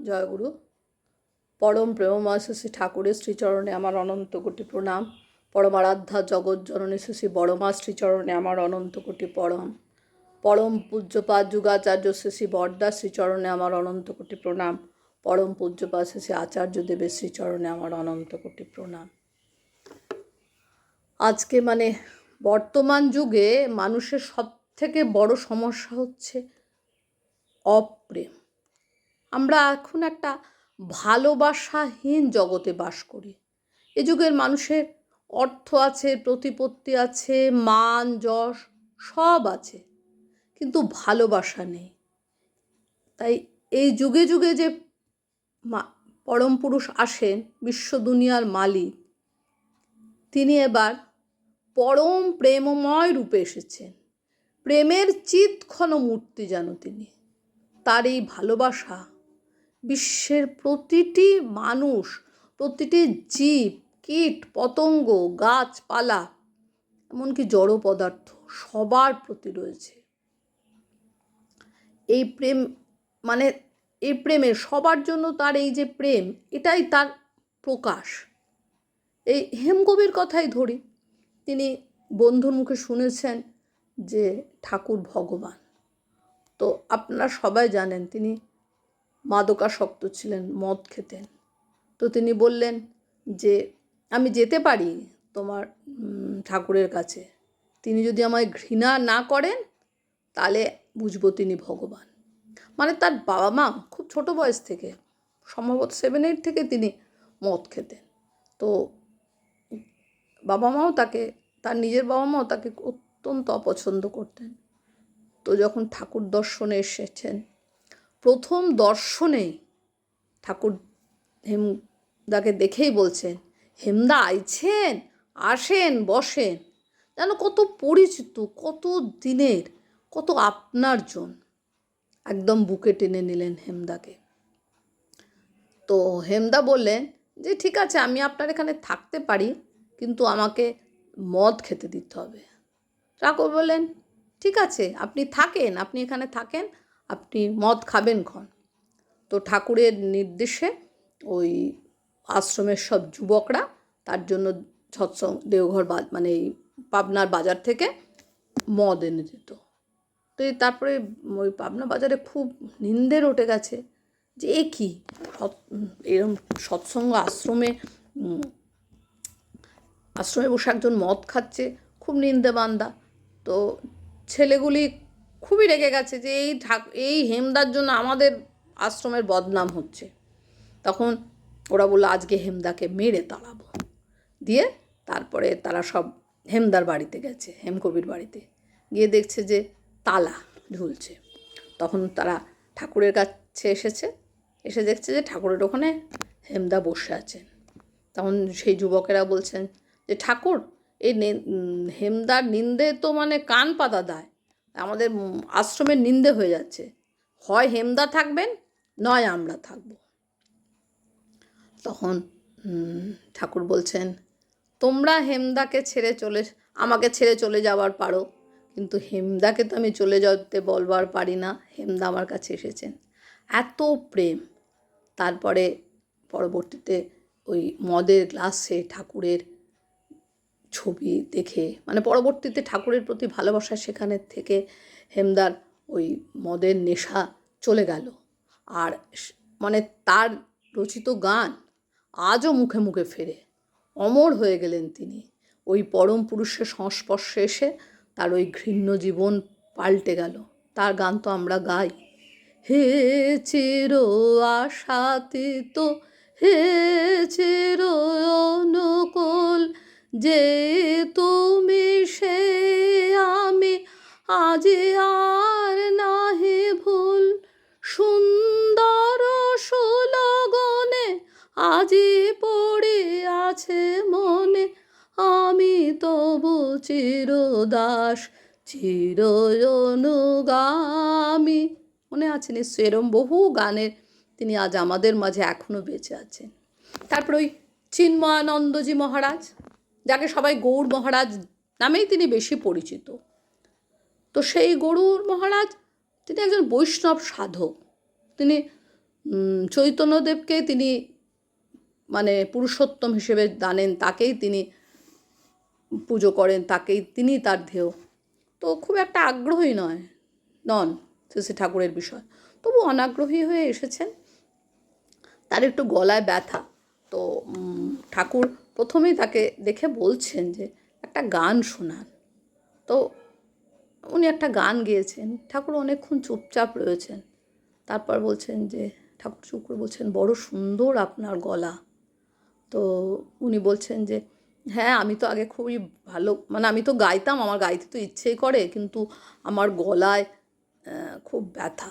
জয়গুরু। পরম প্রেমময় শ্রী ঠাকুরের শ্রীচরণে আমার অনন্ত কোটি প্রণাম। পরমারাধ্যা জগৎ জননী শ্রী বড়মা শ্রীচরণে আমার অনন্ত কোটি পরম। পরম পূজ্যপাদ যুগাচার্য শ্রী বরদা শ্রীচরণে আমার অনন্ত কোটি প্রণাম। পরম পূজ্যপাদ শ্রী আচার্য দেবের শ্রীচরণে আমার অনন্ত কোটি প্রণাম। আজকে মানে বর্তমান যুগে মানুষের সব থেকে বড় সমস্যা হচ্ছে অপ্রেম। আমরা এখন একটা ভালোবাসাহীন জগতে বাস করি। এ যুগের মানুষের অর্থ আছে, প্রতিপত্তি আছে, মান, যশ সব আছে, কিন্তু ভালোবাসা নেই। তাই এই যুগে যুগে যে পরম পুরুষ আসেন, বিশ্ব দুনিয়ার মালিক, তিনি এবার পরম প্রেমময় রূপে এসেছেন। প্রেমের চিৎক্ষণ মূর্তি যেন তিনি, তার এই ভালোবাসা বিশ্বের প্রতিটি মানুষ, প্রতিটি জীব, কীট, পতঙ্গ, গাছপালা, এমনকি জড় পদার্থ সবার প্রতি রয়েছে। এই প্রেম মানে এই প্রেমের সবার জন্য তার এই যে প্রেম, এটাই তার প্রকাশ। এই হেমকবির কথাই ধরি। তিনি বন্ধুর মুখে শুনেছেন যে, ঠাকুর ভগবান। তো আপনারা সবাই জানেন, তিনি মাদকাসক্ত ছিলেন, মদ খেতেন। তো তিনি বললেন যে, আমি যেতে পারি তোমার ঠাকুরের কাছে। তিনি যদি আমায় ঘৃণা না করেন, তাহলে বুঝব তিনি ভগবান। মানে তার বাবা মা খুব ছোট বয়স থেকে, সম্ভবত সেভেন এইট থেকে তিনি মদ খেতেন। তো বাবা মাও তাকে, তার নিজের বাবা মাও তাকে অত্যন্ত অপছন্দ করতেন। তো যখন ঠাকুর দর্শনে এসেছেন প্রথম দর্শনে ঠাকুর হেমদাকে দেখেই বলছেন, হেমদা আইছেন? আসেন, বসেন। যেন কত পরিচিত, কত দিনের, কত আপনার জন একদম বুকে টেনে নিলেন হেমদাকে। তো হেমদা বললেন যে, ঠিক আছে, আমি আপনার এখানে থাকতে পারি, কিন্তু আমাকে মদ খেতে দিতে হবে। ঠাকুর বললেন, ঠিক আছে, আপনি থাকেন, আপনি এখানে থাকেন আপনি মদ খাবেন ক্ষণ তো ঠাকুরের নির্দেশে ওই আশ্রমের সব যুবকরা তার জন্য সৎসঙ্গ, দেওঘর বা মানে এই পাবনার বাজার থেকে মদ এনে দিত। তো তারপরে ওই পাবনা বাজারে খুব নিন্দের উঠে গেছে যে এ কী? এরম সৎসঙ্গ আশ্রমে আশ্রমে বসে একজন মদ খাচ্ছে, খুব নিন্দে বান্দা। তো ছেলেগুলি খুবই রেগে গেছে যে এই এই হেমদার জন্য আমাদের আশ্রমের বদনাম হচ্ছে। তখন ওরা বলল, আজকে হেমদাকে মেরে তাড়াবো। দিয়ে তারপরে তারা সব হেমদার বাড়িতে গেছে, হেমকবির বাড়িতে। গিয়ে দেখছে যে তালা ঝুলছে তখন তারা ঠাকুরের কাছে এসেছে, এসে দেখছে যে ঠাকুরের ওখানে হেমদা বসে আছেন। তখন সেই যুবকেরা বলছেন যে, ঠাকুর, এই হেমদার নিন্দে তো মানে কান পাতা দেয়। আমাদের আশ্রমের নিন্দে হয়ে যাচ্ছে। হয় হেমদা থাকবেন, নয় আমরা থাকব। তখন ঠাকুর বলছেন, তোমরা হেমদাকে ছেড়ে চলে, আমাকে ছেড়ে চলে যাওয়ার পারো, কিন্তু হেমদাকে তো আমি চলে যেতে বলবার পারি না। হেমদা আমার কাছে এসেছেন। এত প্রেম। তারপরে পরবর্তীতে ওই মদের গ্লাসে ঠাকুরের ছবি দেখে মানে পরবর্তীতে ঠাকুরের প্রতি ভালোবাসা সেখানে থেকে হেমদার ওই মদের নেশা চলে গেল। আর মানে তার রচিত গান আজও মুখে মুখে ফেরে। অমর হয়ে গেলেন তিনি। ওই পরম পুরুষের সংস্পর্শে এসে তার ওই ঘৃণ্য জীবন পাল্টে গেল। তার গান তো আমরা গাই। হে চির আশাতে তো হে চির অনুকূল যে তুমি সে আমি, আজি আর নাহি ভুল। সুন্দর সুলগনে আজি পড়ে আছে মনে, আমি তবু চিরদাস চির অনুগামী মনে আছে নিশ্চয়ই এরম বহু গানের তিনি আজ আমাদের মাঝে এখনও বেঁচে আছেন। তারপর ওই চিন্ময়ানন্দজি মহারাজ। যাকে সবাই গৌর মহারাজ নামেই তিনি বেশি পরিচিত। তো সেই গরুর মহারাজ তিনি একজন বৈষ্ণব সাধক। তিনি চৈতন্যদেবকে তিনি মানে পুরুষোত্তম হিসেবে জানেন তাকেই তিনি পুজো করেন, তাকেই তিনি তার ধেয় তো খুব একটা আগ্রহী নয়, নন শ্রী শ্রী ঠাকুরের বিষয়। তবু অনাগ্রহী হয়ে এসেছেন। তার একটু গলায় ব্যথা। তো ঠাকুর প্রথমেই তাকে দেখে বলছেন যে একটা গান শোনান। তো উনি একটা গান গেয়েছেন। ঠাকুর অনেকক্ষণ চুপচাপ রয়েছেন। তারপর বলছেন যে, ঠাকুর চুপ করে বলছেন, বড় সুন্দর আপনার গলা। তো উনি বলছেন যে হ্যাঁ আমি তো আগে খুবই ভালো মানে আমি তো গাইতাম, আমার গাইতে তো ইচ্ছেই করে, কিন্তু আমার গলায় খুব ব্যথা।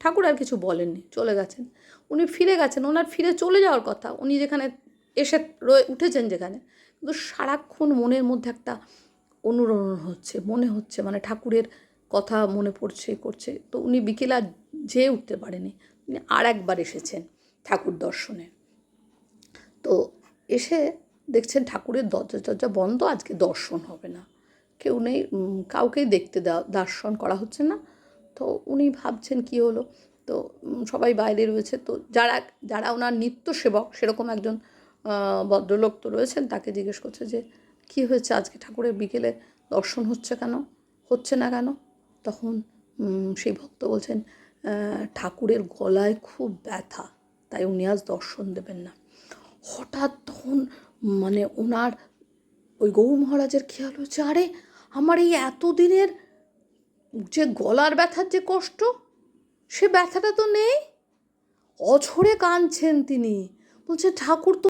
ঠাকুর আর কিছু বলেননি, চলে গেছেন। উনি ফিরে গেছেন। ওনার ফিরে চলে যাওয়ার কথা। উনি যেখানে এসে রয়ে উঠেছেন যেখানে। কিন্তু সারাক্ষণ মনের মধ্যে একটা অনুরণন হচ্ছে, মনে হচ্ছে মানে ঠাকুরের কথা মনে পড়ছে, করছে। তো উনি বিকেলে আর যেয়ে উঠতে পারেনি। উনি আর একবার এসেছেন ঠাকুর দর্শনে। তো এসে দেখছেন ঠাকুরের দরজা দরজা বন্ধ, আজকে দর্শন হবে না। কেউ নেই কাউকেই দেখতে দর্শন করা হচ্ছে না। তো উনি ভাবছেন কি হলো? তো সবাই বাইরে রয়েছে। তো যারা যারা ওনার নিত্য সেবক, সেরকম একজন ভদ্রলোক তো রয়েছেন, তাকে জিজ্ঞেস করছে যে, কি হয়েছে? আজকে ঠাকুরের বিকেলে দর্শন হচ্ছে কেন? হচ্ছে না কেন? তখন সেই ভক্ত বলছেন ঠাকুরের গলায় খুব ব্যথা, তাই উনি আজ দর্শন দেবেন না। হঠাৎ তখন মানে ওনার ওই গৌর মহারাজের খেয়াল হচ্ছে আরে, আমার এই এতদিনের যে গলার ব্যথার যে কষ্ট, সে ব্যথাটা তো নেই? অঝরে কাঁদছেন তিনি। বলছে, ঠাকুর তো